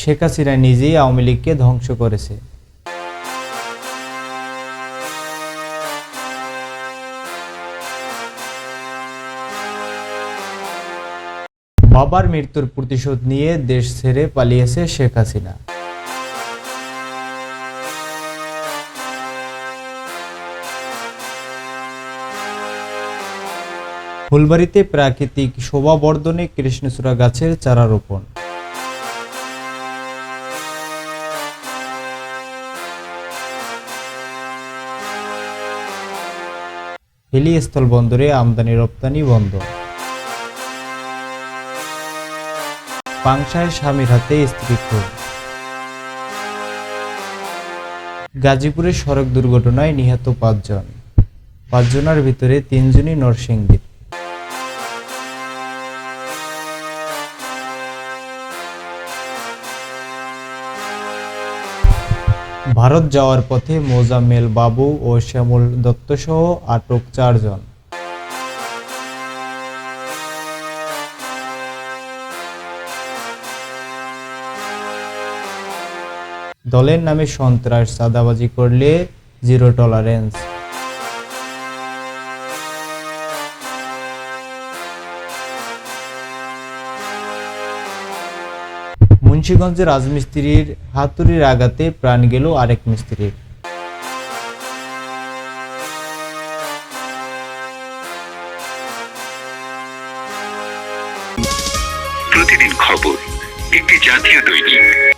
শেখ হাসিনা নিজেই আওয়ামী লীগকে ধ্বংস করেছে। বাবার মৃত্যুর প্রতিশোধ নিয়ে দেশ ছেড়ে পালিয়েছে শেখ হাসিনা। ফুলবাড়িতে প্রাকৃতিক শোভাবর্ধনে কৃষ্ণচূড়া গাছের চারা রোপণ হিলি স্থলবন্দরে আমদানি রপ্তানি বন্ধ। পাংশায় স্বামীর হাতে স্ত্রী খুন। গাজীপুরে সড়ক দুর্ঘটনায় নিহত পাঁচজন। পাঁচজনের ভিতরে তিনজনই নরসিংদীর ভারত যাওয়ার পথে মোজাম্মেল বাবু ও শ্যামল দত্তসহ আটক চারজন। দলের নামে সন্ত্রাস, চাঁদাবাজি করলে জিরো টলারেন্স মুন্সিগঞ্জে রাজমিস্ত্রির হাতুড়ির আঘাতে প্রাণ গেল আরেক মিস্ত্রির। প্রতিদিন খবর একটি জাতীয় দৈনিক।